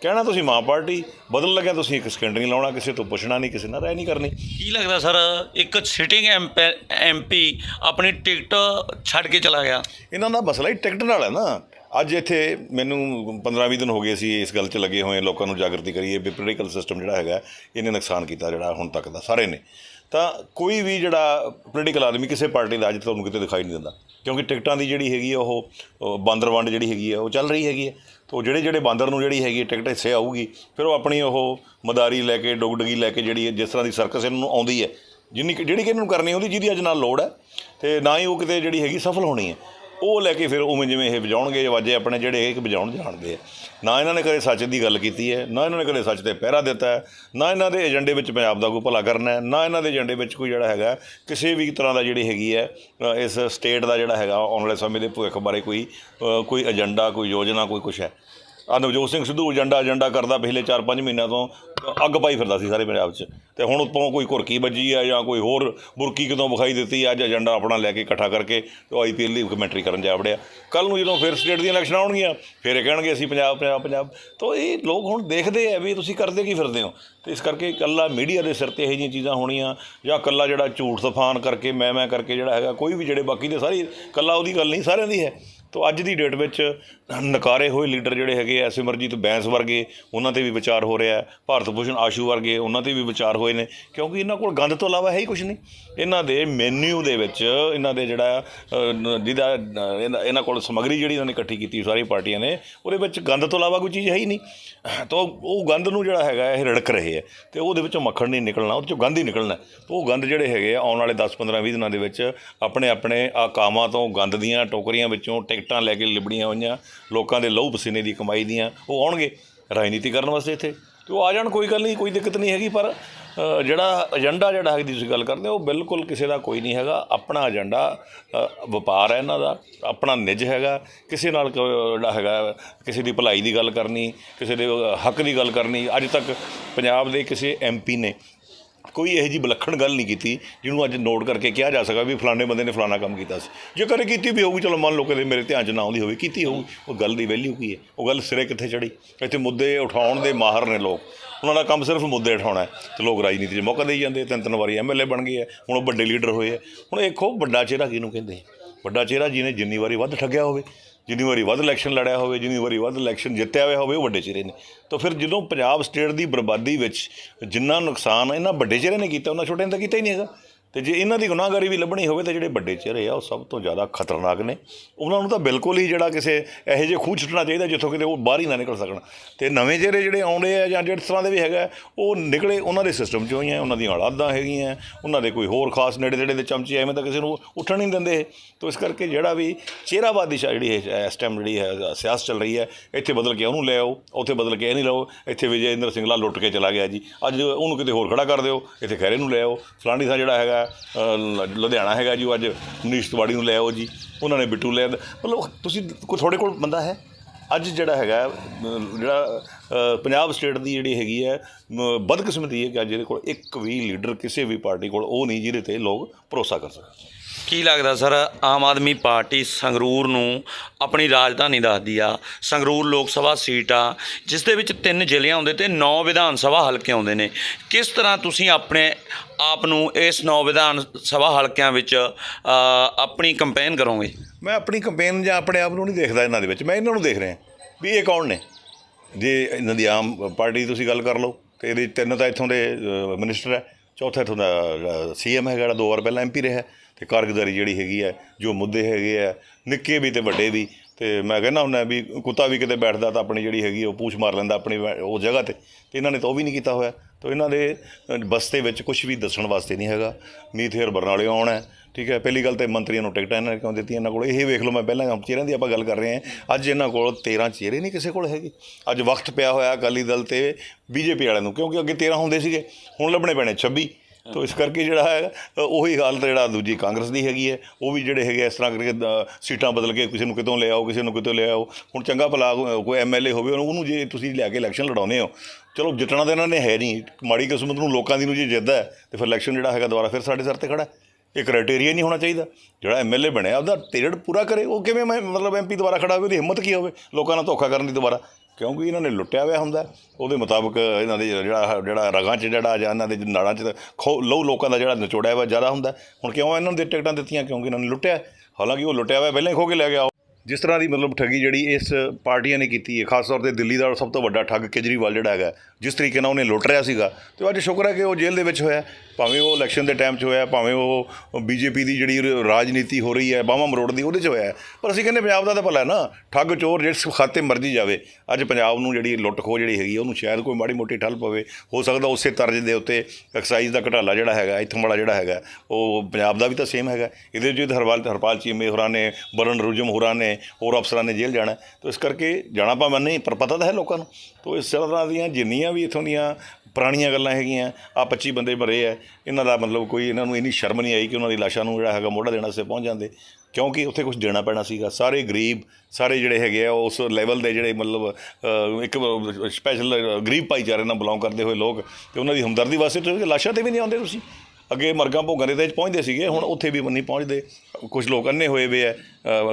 Speaker 1: ਕਹਿਣਾ ਤੁਸੀਂ ਮਾਂ ਪਾਰਟੀ ਬਦਲ ਲੱਗਿਆ ਤੁਸੀਂ ਇੱਕ ਸਕਿੰਟ ਨਹੀਂ ਲਾਉਣਾ ਕਿਸੇ ਤੋਂ ਪੁੱਛਣਾ ਨਹੀਂ ਕਿਸੇ ਨਾਲ ਰਾਏ ਨਹੀਂ ਕਰਨੀ।
Speaker 2: ਕੀ ਲੱਗਦਾ ਸਰ ਇੱਕ ਸਿਟਿੰਗ ਐਮਪੀ ਆਪਣੀ ਟਿਕਟ ਛੱਡ ਕੇ ਚਲਾ ਗਿਆ?
Speaker 1: ਇਹਨਾਂ ਦਾ ਮਸਲਾ ਹੀ ਟਿਕਟ ਨਾਲ ਹੈ ਨਾ। ਅੱਜ ਇੱਥੇ ਮੈਨੂੰ 15-20 ਦਿਨ ਹੋ ਗਏ ਸੀ ਇਸ ਗੱਲ 'ਚ ਲੱਗੇ ਹੋਏ ਲੋਕਾਂ ਨੂੰ ਜਾਗਰਤੀ ਕਰੀਏ ਵੀ ਪੋਲੀਟੀਕਲ ਸਿਸਟਮ ਜਿਹੜਾ ਹੈਗਾ ਇਹਨੇ ਨੁਕਸਾਨ ਕੀਤਾ ਜਿਹੜਾ ਹੁਣ ਤੱਕ ਦਾ ਸਾਰੇ ਨੇ। ਤਾਂ ਕੋਈ ਵੀ ਜਿਹੜਾ ਪੋਲੀਟੀਕਲ ਆਦਮੀ ਕਿਸੇ ਪਾਰਟੀ ਦਾ ਅੱਜ ਤੁਹਾਨੂੰ ਕਿਤੇ ਦਿਖਾਈ ਨਹੀਂ ਦਿੰਦਾ। ਕਿਉਂਕਿ ਟਿਕਟਾਂ ਦੀ ਜਿਹੜੀ ਹੈਗੀ ਆ ਉਹ ਬਾਂਦਰ ਵੰਡ ਜਿਹੜੀ ਹੈਗੀ ਹੈ ਉਹ ਚੱਲ ਰਹੀ ਹੈਗੀ ਹੈ ਤਾਂ ਜਿਹੜੇ ਜਿਹੜੇ ਬਾਂਦਰ ਨੂੰ ਜਿਹੜੀ ਹੈਗੀ ਹੈ ਟਿਕਟ ਹਿੱਸੇ ਆਊਗੀ, ਫਿਰ ਉਹ ਆਪਣੀ ਉਹ ਮਦਾਰੀ ਲੈ ਕੇ, ਡੁਗਡਗੀ ਲੈ ਕੇ ਜਿਹੜੀ ਹੈ ਜਿਸ ਤਰ੍ਹਾਂ ਦੀ ਸਰਕਸ ਇਹਨਾਂ ਨੂੰ ਆਉਂਦੀ ਹੈ, ਜਿੰਨੀ ਜਿਹੜੀ ਕਿ ਇਹਨਾਂ ਨੂੰ ਕਰਨੀ ਆਉਂਦੀ ਜਿਹਦੀ ਅੱਜ ਨਾਲ ਲੋੜ ਹੈ। ਤੇ ਨਾ ਹੀ ਉਹ ਕਿਤੇ ਜਿਹੜੀ ਹੈਗੀ ਸਫਲ ਹੋਣੀ ਹੈ। ਉਹ ਲੈ ਕੇ ਫਿਰ ਉਵੇਂ ਜਿਵੇਂ ਇਹ ਵਜਾਉਣਗੇ ਵਾਜੇ ਆਪਣੇ ਜਿਹੜੇ ਇਹ ਵਜਾਉਣ ਜਾਣਦੇ ਆ। ਨਾ ਇਹਨਾਂ ਨੇ ਕਦੇ ਸੱਚ ਦੀ ਗੱਲ ਕੀਤੀ ਹੈ, ਨਾ ਇਹਨਾਂ ਨੇ ਕਦੇ ਸੱਚ ਤੇ ਪਹਿਰਾ ਦਿੱਤਾ ਹੈ, ਨਾ ਇਹਨਾਂ ਦੇ ਏਜੰਡੇ ਵਿੱਚ ਪੰਜਾਬ ਦਾ ਕੋਈ ਭਲਾ ਕਰਨਾ ਹੈ, ਨਾ ਇਹਨਾਂ ਦੇ ਏਜੰਡੇ ਵਿੱਚ ਕੋਈ ਜਿਹੜਾ ਹੈਗਾ ਕਿਸੇ ਵੀ ਤਰ੍ਹਾਂ ਦਾ ਜਿਹੜੀ ਹੈਗੀ ਹੈ ਇਸ ਸਟੇਟ ਦਾ ਜਿਹੜਾ ਹੈਗਾ ਆਉਣ ਵਾਲੇ ਸਮੇਂ ਦੇ ਭਵਿੱਖ ਬਾਰੇ ਕੋਈ ਕੋਈ ਏਜੰਡਾ, ਕੋਈ ਯੋਜਨਾ, ਕੋਈ ਕੁਛ ਹੈ। ਆ ਨਵਜੋਤ ਸਿੰਘ ਸਿੱਧੂ ਏਜੰਡਾ ਏਜੰਡਾ ਕਰਦਾ ਪਿਛਲੇ 4-5 ਮਹੀਨਿਆਂ ਤੋਂ, ਅੱਗ ਪਾਈ ਫਿਰਦਾ ਸੀ ਸਾਰੇ ਪੰਜਾਬ 'ਚ। ਤੇ ਹੁਣ ਉੱਤੋਂ ਕੋਈ ਘੁਰਕੀ ਵੱਜੀ ਆ ਜਾਂ ਕੋਈ ਹੋਰ ਬੁਰਕੀ ਕਿਤੋਂ ਵਿਖਾਈ ਦਿੱਤੀ ਅੱਜ ਏਜੰਡਾ ਆਪਣਾ ਲੈ ਕੇ ਇਕੱਠਾ ਕਰਕੇ ਤੇ ਆਈਪੀਐਲ ਦੀ ਕਮੈਂਟਰੀ ਕਰਨ ਜਾ ਵੜਿਆ। ਕੱਲ ਨੂੰ ਜਦੋਂ ਫਿਰ ਸਟੇਟ ਦੀਆਂ ਇਲੈਕਸ਼ਨਾਂ ਆਉਣਗੀਆਂ, ਫਿਰ ਇਹ ਕਹਿਣਗੇ ਅਸੀਂ ਪੰਜਾਬ ਪੰਜਾਬ ਪੰਜਾਬ। ਤਾਂ ਇਹ ਲੋਕ ਹੁਣ ਦੇਖਦੇ ਆ ਵੀ ਤੁਸੀਂ ਕਰਦੇ ਕੀ ਫਿਰਦੇ ਹੋ? ਤੇ ਇਸ ਕਰਕੇ ਇਕੱਲਾ ਮੀਡੀਆ ਦੇ ਸਿਰ ਤੇ ਇਹੋ ਜਿਹੀਆਂ ਚੀਜ਼ਾਂ ਹੋਣੀਆਂ ਜਾਂ ਇਕੱਲਾ ਜਿਹੜਾ ਝੂਠ ਤਫਾਨ ਕਰਕੇ ਮੈਂ ਮੈਂ ਕਰਕੇ ਜਿਹੜਾ ਹੈਗਾ, ਕੋਈ ਵੀ ਜਿਹੜੇ ਬਾਕੀ ਦੇ ਸਾਰੀ ਇਕੱਲਾ ਉਹਦੀ ਗੱਲ ਨਹੀਂ, ਸਾਰਿਆਂ ਦੀ ਹੈ। ਤੋਂ ਅੱਜ ਦੀ ਡੇਟ ਵਿੱਚ ਨਕਾਰੇ ਹੋਏ ਲੀਡਰ ਜਿਹੜੇ ਹੈਗੇ ਆ ਸਿਮਰਜੀਤ ਬੈਂਸ ਵਰਗੇ, ਉਹਨਾਂ ਤੇ ਵੀ ਵਿਚਾਰ ਹੋ ਰਿਹਾ ਭਾਰਤ ਭੂਸ਼ਣ ਆਸ਼ੂ ਵਰਗੇ, ਉਹਨਾਂ ਤੇ ਵੀ ਵਿਚਾਰ ਹੋਏ ਨੇ। ਕਿਉਂਕਿ ਇਹਨਾਂ ਕੋਲ ਗੰਦ ਤੋਂ ਇਲਾਵਾ ਹੈ ਹੀ ਕੁਝ ਨਹੀਂ। ਇਹਨਾਂ ਦੇ ਮੈਨੂ ਦੇ ਵਿੱਚ, ਇਹਨਾਂ ਦੇ ਜਿਹੜਾ ਜਿਹਦਾ ਇਹਨਾਂ- ਇਹਨਾਂ ਕੋਲ ਸਮੱਗਰੀ ਜਿਹੜੀ ਇਹਨਾਂ ਨੇ ਇਕੱਠੀ ਕੀਤੀ ਸਾਰੀ ਪਾਰਟੀਆਂ ਨੇ, ਉਹਦੇ ਵਿੱਚ ਗੰਦ ਤੋਂ ਇਲਾਵਾ ਕੋਈ ਚੀਜ਼ ਹੈ ਹੀ ਨਹੀਂ। ਤਾਂ ਉਹ ਗੰਦ ਨੂੰ ਜਿਹੜਾ ਹੈਗਾ ਇਹ ਰੜਕ ਰਹੇ ਹੈ। ਤੇ ਉਹਦੇ ਵਿੱਚੋਂ ਮੱਖਣ ਨਹੀਂ ਨਿਕਲਣਾ, ਉਹਦੇ ਚੋਂ ਗੰਦ ਹੀ ਨਿਕਲਣਾ। ਉਹ ਗੰਦ ਜਿਹੜੇ ਹੈਗੇ ਆ, ਆਉਣ ਵਾਲੇ 10 15 20 ਦਿਨਾਂ ਦੇ ਵਿੱਚ ਆਪਣੇ ਆਪਣੇ ਆ ਕਾਮਾਂ ਤੋਂ ਗੰਦ ਦੀਆਂ ਟੋਕਰੀਆਂ ਵਿੱਚੋਂ ਟਿਕਟਾਂ ਲੈ ਕੇ ਲਿਬੜੀਆਂ ਹੋਈਆਂ। ਲੋਕਾਂ ਦੇ ਲਹੂ ਪਸੀਨੇ ਦੀ ਕਮਾਈ ਦੀਆਂ ਉਹ ਆਉਣਗੇ ਰਾਜਨੀਤੀ ਕਰਨ ਵਾਸਤੇ ਇੱਥੇ। ਤੇ ਉਹ ਆ ਜਾਣ, ਕੋਈ ਗੱਲ ਨਹੀਂ, ਕੋਈ ਦਿੱਕਤ ਨਹੀਂ ਹੈਗੀ, ਪਰ ਜਿਹੜਾ ਏਜੰਡਾ ਜਿਹੜਾ ਹੈ ਤੁਸੀਂ ਗੱਲ ਕਰਦੇ ਹੋ, ਉਹ ਬਿਲਕੁਲ ਕਿਸੇ ਦਾ ਕੋਈ ਨਹੀਂ ਹੈਗਾ। ਆਪਣਾ ਏਜੰਡਾ ਵਪਾਰ ਹੈ ਇਹਨਾਂ ਦਾ, ਆਪਣਾ ਨਿੱਜ ਹੈਗਾ। ਕਿਸੇ ਨਾਲ ਜਿਹੜਾ ਹੈਗਾ, ਕਿਸੇ ਦੀ ਭਲਾਈ ਦੀ ਗੱਲ ਕਰਨੀ, ਕਿਸੇ ਦੇ ਹੱਕ ਦੀ ਗੱਲ ਕਰਨੀ। ਅੱਜ ਤੱਕ ਪੰਜਾਬ ਦੇ ਕਿਸੇ ਐਮਪੀ ਨੇ ਕੋਈ ਇਹੋ ਜਿਹੀ ਵਿਲੱਖਣ ਗੱਲ ਨਹੀਂ ਕੀਤੀ ਜਿਹਨੂੰ ਅੱਜ ਨੋਟ ਕਰਕੇ ਕਿਹਾ ਜਾ ਸਕਾ ਵੀ ਫਲਾਣੇ ਬੰਦੇ ਨੇ ਫਲਾਣਾ ਕੰਮ ਕੀਤਾ ਸੀ। ਜੇ ਕਰੇ ਕੀਤੀ ਵੀ ਹੋਊਗੀ, ਚਲੋ ਮੰਨ ਲਓ ਕਦੇ ਮੇਰੇ ਧਿਆਨ 'ਚ ਨਾ ਆਉਂਦੀ ਹੋਵੇ, ਕੀਤੀ ਹੋਊਗੀ। ਉਹ ਗੱਲ ਦੀ ਵੈਲਿਊ ਕੀ ਹੈ? ਉਹ ਗੱਲ ਸਿਰੇ ਕਿੱਥੇ ਚੜੀ ਇੱਥੇ ਮੁੱਦੇ ਉਠਾਉਣ ਦੇ ਮਾਹਰ ਨੇ ਲੋਕ। ਉਹਨਾਂ ਦਾ ਕੰਮ ਸਿਰਫ ਮੁੱਦੇ ਉਠਾਉਣਾ ਹੈ ਤੇ ਲੋਕ ਰਾਜਨੀਤੀ 'ਚ ਮੌਕਾ ਦੇਈ ਜਾਂਦੇ ਤਿੰਨ ਤਿੰਨ ਵਾਰੀ ਐਮਐਲਏ ਬਣ ਗਏ ਆ, ਹੁਣ ਉਹ ਵੱਡੇ ਲੀਡਰ ਹੋਏ ਆ। ਹੁਣ ਦੇਖੋ ਵੱਡਾ ਚਿਹਰਾ ਕਿਹਨੂੰ ਕਹਿੰਦੇ ਵੱਡਾ ਚਿਹਰਾ ਜਿਹਨੇ ਜਿੰਨੀ ਵਾਰੀ ਵੱਧ ਠੱਗਿਆ ਹੋਵੇ, ਜਿੰਨੀ ਵਾਰੀ ਵੱਧ ਇਲੈਕਸ਼ਨ ਲੜਿਆ ਹੋਵੇ, ਜਿੰਨੀ ਵਾਰੀ ਵੱਧ ਇਲੈਕਸ਼ਨ ਜਿੱਤਿਆ ਹੋਇਆ ਹੋਵੇ, ਉਹ ਵੱਡੇ ਚਿਹਰੇ ਨੇ। ਤਾਂ ਫਿਰ ਜਦੋਂ ਪੰਜਾਬ ਸਟੇਟ ਦੀ ਬਰਬਾਦੀ ਵਿੱਚ ਜਿੰਨਾ ਨੁਕਸਾਨ ਇਹਨਾਂ ਵੱਡੇ ਚਿਹਰੇ ਨੇ ਕੀਤਾ, ਉਹਨਾਂ ਛੋਟੇ ਨੇ ਤਾਂ ਕੀਤਾ ਹੀ ਨਹੀਂ ਹੈਗਾ। ਤੇ ਜੇ ਇਹਨਾਂ ਦੀ ਗੁਨਾਹਗਾਰੀ ਵੀ ਲੱਭਣੀ ਹੋਵੇ ਤਾਂ ਜਿਹੜੇ ਵੱਡੇ ਚਿਹਰੇ ਆ, ਉਹ ਸਭ ਤੋਂ ਜ਼ਿਆਦਾ ਖਤਰਨਾਕ ਨੇ। ਉਹਨਾਂ ਨੂੰ ਤਾਂ ਬਿਲਕੁਲ ਹੀ ਜਿਹੜਾ ਕਿਸੇ ਇਹੋ ਜਿਹੇ ਖੂਹ ਛੱਡਣਾ ਚਾਹੀਦਾ ਜਿੱਥੋਂ ਕਿਤੇ ਉਹ ਬਾਹਰ ਹੀ ਨਾ ਨਿਕਲ ਸਕਣ। ਤੇ ਨਵੇਂ ਚਿਹਰੇ ਜਿਹੜੇ ਆਉਂਦੇ ਆ ਜਾਂ ਜਿਹੜੇ ਤਰ੍ਹਾਂ ਦੇ ਵੀ ਹੈਗਾ, ਉਹ ਨਿਕਲੇ ਉਹਨਾਂ ਦੇ ਸਿਸਟਮ ਚੋਂ ਹੀ ਆ, ਉਹਨਾਂ ਦੀਆਂ ਔਲਾਦਾਂ ਹੈਗੀਆਂ, ਉਹਨਾਂ ਦੇ ਕੋਈ ਹੋਰ ਖਾਸ ਨੇੜੇ ਤੇੜੇ ਦੇ ਚਮਚੇ ਐਵੇਂ ਤਾਂ ਕਿਸੇ ਨੂੰ ਉੱਠਣ ਨਹੀਂ ਦਿੰਦੇ। ਇਹ। ਤਾਂ ਇਸ ਕਰਕੇ ਜਿਹੜਾ ਵੀ ਚਿਹਰਾਵਾਦੀ ਸ਼ਾ ਜਿਹੜੀ ਇਸ ਟਾਈਮ ਜਿਹੜੀ ਹੈ, ਸਿਆਸਤ ਚੱਲ ਰਹੀ ਹੈ, ਇੱਥੇ ਬਦਲ ਕੇ ਉਹਨੂੰ ਲੈ ਆਓ, ਉੱਥੇ ਬਦਲ ਕੇ ਇਹ ਨਹੀਂ ਲਓ, ਇੱਥੇ ਵਿਜੇ ਇੰਦਰ ਸਿੰਘਲਾ ਲੁੱਟ ਕੇ ਚਲਾ ਗਿਆ ਜੀ। ਅੱਜ ਉਹਨੂੰ ਕਿਤੇ ਹੋਰ ਖੜਾ ਕਰ ਦਿਓ, ਇੱਥੇ ਖੈਰੇ ਨੂੰ ਲੈ ਆਓ। ਫਲਾਣੀ ਥਾਂ ਜਿਹੜਾ ਹੈਗਾ ਅ, ਲੁਧਿਆਣਾ ਹੈਗਾ ਜੀ ਉਹ ਅੱਜ ਮਨੀਸ਼ ਤਿਵਾੜੀ ਨੂੰ ਲੈ ਆਓ ਜੀ। ਉਹਨਾਂ ਨੇ ਬਿੱਟੂ ਲੈ ਮਤਲਬ ਤੁਸੀਂ ਕੋਈ ਤੁਹਾਡੇ ਕੋਲ ਬੰਦਾ ਹੈ? ਅੱਜ ਜਿਹੜਾ ਹੈਗਾ ਜਿਹੜਾ ਪੰਜਾਬ ਸਟੇਟ ਦੀ ਜਿਹੜੀ ਹੈਗੀ ਹੈ ਬਦਕਿਸਮਤੀ ਹੈ ਕਿ ਅੱਜ ਇਹਦੇ ਕੋਲ ਇੱਕ ਵੀ ਲੀਡਰ ਕਿਸੇ ਵੀ ਪਾਰਟੀ ਕੋਲ ਉਹ ਨਹੀਂ ਜਿਹਦੇ ਤੇ ਲੋਕ ਭਰੋਸਾ ਕਰ ਸਕਣ।
Speaker 3: ਕੀ ਲੱਗਦਾ ਸਰ ਆਮ ਆਦਮੀ ਪਾਰਟੀ ਸੰਗਰੂਰ ਨੂੰ ਆਪਣੀ ਰਾਜਧਾਨੀ ਦੱਸਦੀ ਆ? ਸੰਗਰੂਰ ਲੋਕ ਸਭਾ ਸੀਟ ਆ ਜਿਸ ਦੇ ਵਿੱਚ ਤਿੰਨ ਜ਼ਿਲ੍ਹੇ ਆਉਂਦੇ ਤੇ 9 ਵਿਧਾਨ ਸਭਾ ਹਲਕੇ ਆਉਂਦੇ ਨੇ। ਕਿਸ ਤਰ੍ਹਾਂ ਤੁਸੀਂ ਆਪਣੇ ਆਪ ਨੂੰ ਇਸ 9 ਵਿਧਾਨ ਸਭਾ ਹਲਕਿਆਂ ਵਿੱਚ ਆਪਣੀ ਕੰਪੇਨ ਕਰੋਗੇ?
Speaker 1: ਮੈਂ ਆਪਣੀ ਕੰਪੇਨ ਜਾਂ ਆਪਣੇ ਆਪ ਨੂੰ ਨਹੀਂ ਦੇਖਦਾ ਇਹਨਾਂ ਦੇ ਵਿੱਚ। ਮੈਂ ਇਹਨਾਂ ਨੂੰ ਦੇਖ ਰਿਹਾ। ਵੀ ਇਹ ਕੌਣ ਨੇ? ਜੇ ਇਹਨਾਂ ਦੀ ਆਮ ਪਾਰਟੀ ਦੀ ਤੁਸੀਂ ਗੱਲ ਕਰ ਲਓ ਤੇ ਇਹਦੇ ਤਿੰਨ ਤਾਂ ਇੱਥੋਂ ਦੇ ਅ, ਮਿਨਿਸਟਰ ਹੈ ਚੌਥਾ ਇੱਥੋਂ ਦਾ ਸੀਐਮ ਹੈਗਾ ਜਿਹੜਾ ਦੋ ਵਾਰ ਪਹਿਲਾਂ ਐਮਪੀ ਰਿਹਾ ਤੇ ਕਾਰਗੁਜ਼ਾਰੀ ਜਿਹੜੀ ਹੈਗੀ ਹੈ, ਜੋ ਮੁੱਦੇ ਹੈਗੇ ਆ ਨਿੱਕੇ ਵੀ ਤੇ ਵੱਡੇ ਵੀ, ਤੇ ਮੈਂ ਕਹਿੰਦਾ ਹੁੰਦਾ ਵੀ ਕੁੱਤਾ ਵੀ ਕਿਤੇ ਬੈਠਦਾ ਤਾਂ ਆਪਣੀ ਜਿਹੜੀ ਹੈਗੀ ਉਹ ਪੂਛ ਮਾਰ ਲੈਂਦਾ ਆਪਣੀ ਉਹ ਜਗ੍ਹਾ ਤੇ ਤੇ ਇਹਨਾਂ ਨੇ ਤਾਂ ਉਹ ਵੀ ਨਹੀਂ ਕੀਤਾ ਹੋਇਆ। ਤਾਂ ਇਹਨਾਂ ਦੇ ਬਸਤੇ ਵਿੱਚ ਕੁਝ ਵੀ ਦੱਸਣ ਵਾਸਤੇ ਨਹੀਂ ਹੈਗਾ। ਮੀਤ ਬਰਨਾਲੇ ਆਉਣਾ ਠੀਕ ਹੈ। ਪਹਿਲੀ ਗੱਲ ਤੇ ਮੰਤਰੀਆਂ ਨੂੰ ਟਿਕਟਾਂ ਇਹਨਾਂ ਨੇ ਕਿਉਂ ਦਿੱਤੀਆਂ ਇਹਨਾਂ ਕੋਲ? ਇਹ ਵੇਖ ਲਓ ਮੈਂ ਪਹਿਲਾਂ ਚਿਹਰਿਆਂ ਦੀ ਆਪਾਂ ਗੱਲ ਕਰ ਰਹੇ ਹਾਂ। ਅੱਜ ਇਹਨਾਂ ਕੋਲ 13 ਚਿਹਰੇ ਨਹੀਂ ਕਿਸੇ ਕੋਲ ਹੈਗੇ। ਅੱਜ ਵਕਤ ਪਿਆ ਹੋਇਆ ਅਕਾਲੀ ਦਲ ਤੇ ਬੀਜੇਪੀ ਵਾਲਿਆਂ ਨੂੰ, ਕਿਉਂਕਿ ਅੱਗੇ 13 ਹੁੰਦੇ ਸੀਗੇ, ਹੁਣ ਲੱਭਣੇ ਪੈਣੇ 26 ਤੋ ਇਸ ਕਰਕੇ ਜਿਹੜਾ ਹੈ ਉਹੀ ਹਾਲਤ ਜਿਹੜਾ ਦੂਜੀ ਕਾਂਗਰਸ ਦੀ ਹੈਗੀ ਹੈ। ਉਹ ਵੀ ਜਿਹੜੇ ਹੈਗੇ ਇਸ ਤਰ੍ਹਾਂ ਕਰਕੇ ਸੀਟਾਂ ਬਦਲ ਕੇ ਕਿਸੇ ਨੂੰ ਕਿਤੋਂ ਲੈ ਆਓ ਕਿਸੇ ਨੂੰ ਕਿਤੋਂ ਲੈ ਆਓ। ਹੁਣ ਚੰਗਾ ਭਲਾ ਕੋ- ਕੋਈ ਐਮਐਲਏ ਹੋਵੇ ਉਹਨੂੰ ਜੇ ਤੁਸੀਂ ਲੈ ਕੇ ਇਲੈਕਸ਼ਨ ਲੜਾਉਂਦੇ ਹੋ ਚਲੋ ਜਿੱਤਣਾ ਤਾਂ ਇਹਨਾਂ ਨੇ ਹੈ ਨਹੀਂ। ਮਾੜੀ ਕਿਸਮਤ ਨੂੰ ਲੋਕਾਂ ਦੀ ਨੂੰ ਜੇ ਜਿੱਤਦਾ ਹੈ, ਤੇ ਫਿਰ ਇਲੈਕਸ਼ਨ ਜਿਹੜਾ ਹੈਗਾ ਦੁਬਾਰਾ ਫਿਰ ਸਾਡੇ ਸਿਰ ਤੇ ਖੜਾ ਇਹ ਕ੍ਰਾਈਟੇਰੀਆ ਨਹੀਂ ਹੋਣਾ ਚਾਹੀਦਾ। ਜਿਹੜਾ ਐਮਐਲਏ ਬਣਿਆ ਉਹਦਾ ਟੀਰਡ ਪੂਰਾ ਕਰੇ। ਉਹ ਕਿਵੇਂ ਮੈਂ ਮਤਲਬ ਐਮਪੀ ਦੁਬਾਰਾ ਖੜਾ ਹੋਵੇ ਉਹਦੀ ਹਿੰਮਤ ਕੀ ਹੋਵੇ? ਲੋਕਾਂ ਨਾਲ ਧੋਖਾ ਕਰਨ ਦੀ ਦੁਬਾਰਾ। ਕਿਉਂਕਿ ਇਹਨਾਂ ਨੇ ਲੁੱਟਿਆ ਹੋਇਆ ਹੁੰਦਾ, ਉਹਦੇ ਮੁਤਾਬਕ ਇਹਨਾਂ ਦੇ ਜਿਹੜਾ ਜਿਹੜਾ ਰਗਾਂ 'ਚ ਜਿਹੜਾ ਜਾਂ ਇਹਨਾਂ ਦੇ ਨਾੜਾਂ 'ਚ ਖੋ, ਲਹੂ ਲੋਕਾਂ ਦਾ ਜਿਹੜਾ ਨਿਚੋੜਿਆ ਹੋਇਆ ਜ਼ਿਆਦਾ ਹੁੰਦਾ। ਹੁਣ ਕਿਉਂ ਇਹਨਾਂ ਨੂੰ ਟਿਕਟਾਂ ਦਿੱਤੀਆਂ? ਕਿਉਂਕਿ ਇਹਨਾਂ ਨੇ ਲੁੱਟਿਆ। ਹਾਲਾਂਕਿ ਉਹ ਲੁੱਟਿਆ ਹੋਇਆ, ਪਹਿਲਾਂ ਹੀ ਖੋ ਕੇ ਲੈ ਗਿਆ ਜਿਸ ਤਰ੍ਹਾਂ ਦੀ ਮਤਲਬ ਠੱਗੀ ਜਿਹੜੀ ਇਸ ਪਾਰਟੀਆਂ ਨੇ ਕੀਤੀ ਹੈ, ਖਾਸ ਤੌਰ ਤੇ ਦਿੱਲੀ ਦਾ ਸਭ ਤੋਂ ਵੱਡਾ ਠੱਗ ਕੇਜਰੀਵਾਲ ਜਿਹੜਾ ਹੈਗਾ, ਜਿਸ ਤਰੀਕੇ ਨਾਲ ਉਹਨੇ ਲੁੱਟ ਰਿਹਾ ਸੀਗਾ, ਤੇ ਉਹ ਅੱਜ ਸ਼ੁਕਰ ਹੈ ਕਿ ਉਹ ਜੇਲ੍ਹ ਦੇ ਵਿੱਚ ਹੋਇਆ ਭਾਵੇਂ ਉਹ ਇਲੈਕਸ਼ਨ ਦੇ ਟਾਈਮ 'ਚ ਹੋਇਆ ਭਾਵੇਂ ਉਹ ਬੀਜੇਪੀ ਦੀ ਜਿਹੜੀ ਰਾਜਨੀਤੀ ਹੋ ਰਹੀ ਹੈ ਬਾਹਾਂ ਮਰੋੜ ਦੀ ਉਹਦੇ 'ਚ ਹੋਇਆ ਪਰ ਅਸੀਂ ਕਹਿੰਦੇ ਪੰਜਾਬ ਦਾ ਤਾਂ ਭਲਾ ਨਾ, ਠੱਗ ਚੋਰ ਜਿਸ ਖਾਤੇ ਮਰਜ਼ੀ ਜਾਵੇ, ਅੱਜ ਪੰਜਾਬ ਨੂੰ ਜਿਹੜੀ ਲੁੱਟ ਖੋ ਜਿਹੜੀ ਹੈਗੀ, ਉਹਨੂੰ ਸ਼ਾਇਦ ਕੋਈ ਮਾੜੀ ਮੋਟੀ ਠੱਲ ਪਵੇ, ਹੋ ਸਕਦਾ ਉਸੇ ਤਰਜ਼ ਦੇ ਉੱਤੇ ਐਕਸਾਈਜ਼ ਦਾ ਘਟਾਲਾ ਜਿਹੜਾ ਹੈਗਾ, ਇੱਥੋਂ ਵਾਲਾ ਜਿਹੜਾ ਹੈਗਾ, ਉਹ ਪੰਜਾਬ ਦਾ ਵੀ ਤਾਂ ਸੇਮ ਹੈਗਾ। ਇਹਦੇ ਵਿੱਚ ਹਰਪਾਲ ਹਰਪਾਲ ਚੀਮੇ ਹੋਰਾਂ ਨੇ ਬਰਨ ਰੁਜਮ ਹੋਰਾਂ ਨੇ ਹੋਰ ਅਫਸਰਾਂ ਨੇ ਜੇਲ੍ਹ ਜਾਣਾ ਤਾਂ ਇਸ ਕਰਕੇ ਜਾਣਾ ਭਾਵੇਂ ਨਹੀਂ, ਪਰ ਪਤਾ ਤਾਂ ਹੈ ਲੋਕਾਂ ਨੂੰ। ਤਾਂ ਇਸ ਤਰ੍ਹਾਂ ਦੀਆਂ ਜਿੰਨੀਆਂ ਵੀ ਇੱਥੋਂ ਦੀਆਂ ਪੁਰਾਣੀਆਂ ਗੱਲਾਂ ਹੈਗੀਆਂ ਆ 25 ਬੰਦੇ ਮਰੇ ਆ, ਇਹਨਾਂ ਦਾ ਮਤਲਬ ਕੋਈ ਇਹਨਾਂ ਨੂੰ ਇੰਨੀ ਸ਼ਰਮ ਨਹੀਂ ਆਈ ਕਿ ਉਹਨਾਂ ਦੀ ਲਾਸ਼ਾਂ ਨੂੰ ਜਿਹੜਾ ਹੈਗਾ ਮੋਢਾ ਦੇਣਾ ਸੇ, ਪਹੁੰਚ ਜਾਂਦੇ। ਕਿਉਂਕਿ ਉੱਥੇ ਕੁਝ ਦੇਣਾ ਪੈਣਾ ਸੀਗਾ। ਸਾਰੇ ਗਰੀਬ, ਸਾਰੇ ਜਿਹੜੇ ਹੈਗੇ ਆ, ਉਸ ਲੈਵਲ ਦੇ ਜਿਹੜੇ ਮਤਲਬ ਇੱਕ ਸਪੈਸ਼ਲ ਗਰੀਬ ਭਾਈਚਾਰੇ ਨਾਲ ਬਿਲੋਂਗ ਕਰਦੇ ਹੋਏ ਲੋਕ, ਤੇ ਉਹਨਾਂ ਦੀ ਹਮਦਰਦੀ ਵਾਸਤੇ ਤੁਸੀਂ ਲਾਸ਼ਾਂ ਤੇ ਵੀ ਨਹੀਂ ਆਉਂਦੇ ਤੁਸੀਂ। ਅੱਗੇ ਮਰਗਾਂ ਭੋਗਾਂ ਦੇ ਤੇ ਪਹੁੰਚਦੇ ਸੀਗੇ, ਹੁਣ ਉੱਥੇ ਵੀ ਨਹੀਂ ਪਹੁੰਚਦੇ। ਕੁਝ ਲੋਕ ਅੰਨੇ ਹੋਏ ਵੇ ਆ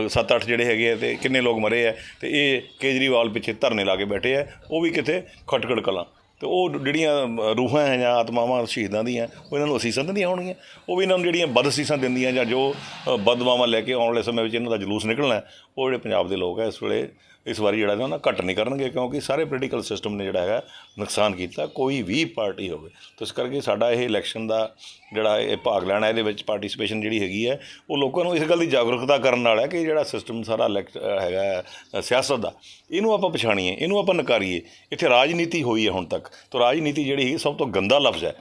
Speaker 1: 7-8 ਜਿਹੜੇ ਹੈਗੇ ਆ ਤੇ ਕਿੰਨੇ ਲੋਕ ਮਰੇ ਆ ਤੇ ਇਹ ਕੇਜਰੀਵਾਲ ਪਿੱਛੇ ਧਰਨੇ ਲਾ ਕੇ ਬੈਠੇ ਆ ਉਹ ਵੀ ਕਿਤੇ ਖਟਕੜ ਕਲਾਂ। ਤੇ ਉਹ ਜਿਹੜੀਆਂ ਰੂਹਾਂ ਹੈ ਜਾਂ ਆਤਮਾਵਾਂ ਸ਼ਹੀਦਾਂ ਦੀਆਂ, ਉਹ ਇਹਨਾਂ ਨੂੰ ਅਸੀਸਾਂ ਦਿੰਦੀਆਂ ਹੋਣਗੀਆਂ ਉਹ ਵੀ ਇਹਨਾਂ ਨੂੰ ਜਿਹੜੀਆਂ ਬਦ ਅਸੀਸਾਂ ਦਿੰਦੀਆਂ ਜਾਂ ਜੋ ਬਦਵਾਵਾਂ ਲੈ ਕੇ ਆਉਣ ਵਾਲੇ ਸਮੇਂ ਵਿੱਚ ਇਹਨਾਂ ਦਾ ਜਲੂਸ ਨਿਕਲਣਾ ਉਹ ਜਿਹੜੇ ਪੰਜਾਬ ਦੇ ਲੋਕ ਹੈ ਇਸ ਵੇਲੇ ਇਸ ਵਾਰੀ ਜਿਹੜਾ ਨਾ ਘੱਟ ਨਹੀਂ ਕਰਨਗੇ ਕਿਉਂਕਿ ਸਾਰੇ ਪੋਲੀਟੀਕਲ ਸਿਸਟਮ ਨੇ ਜਿਹੜਾ ਹੈਗਾ ਨੁਕਸਾਨ ਕੀਤਾ ਕੋਈ ਵੀ ਪਾਰਟੀ ਹੋਵੇ। ਤਾਂ ਇਸ ਕਰਕੇ ਸਾਡਾ ਇਹ ਇਲੈਕਸ਼ਨ ਦਾ ਜਿਹੜਾ ਇਹ ਭਾਗ ਲੈਣਾ ਇਹਦੇ ਵਿੱਚ ਪਾਰਟਿਸਿਪੇਸ਼ਨ ਜਿਹੜੀ ਹੈਗੀ ਹੈ ਉਹ ਲੋਕਾਂ ਨੂੰ ਇਸ ਗੱਲ ਦੀ ਜਾਗਰੂਕਤਾ ਕਰਨ ਨਾਲ ਹੈ ਕਿ ਜਿਹੜਾ ਸਿਸਟਮ ਸਾਰਾ elect- ਹੈਗਾ ਸਿਆਸਤ ਦਾ ਇਹਨੂੰ ਆਪਾਂ ਪਛਾਣੀਏ ਇਹਨੂੰ ਆਪਾਂ ਨਕਾਰੀਏ। ਇੱਥੇ ਰਾਜਨੀਤੀ ਹੋਈ ਹੈ ਹੁਣ ਤੱਕ। ਤਾਂ ਰਾਜਨੀਤੀ ਜਿਹੜੀ ਹੈਗੀ ਸਭ ਤੋਂ ਗੰਦਾ ਲਫ਼ਜ਼ ਹੈ।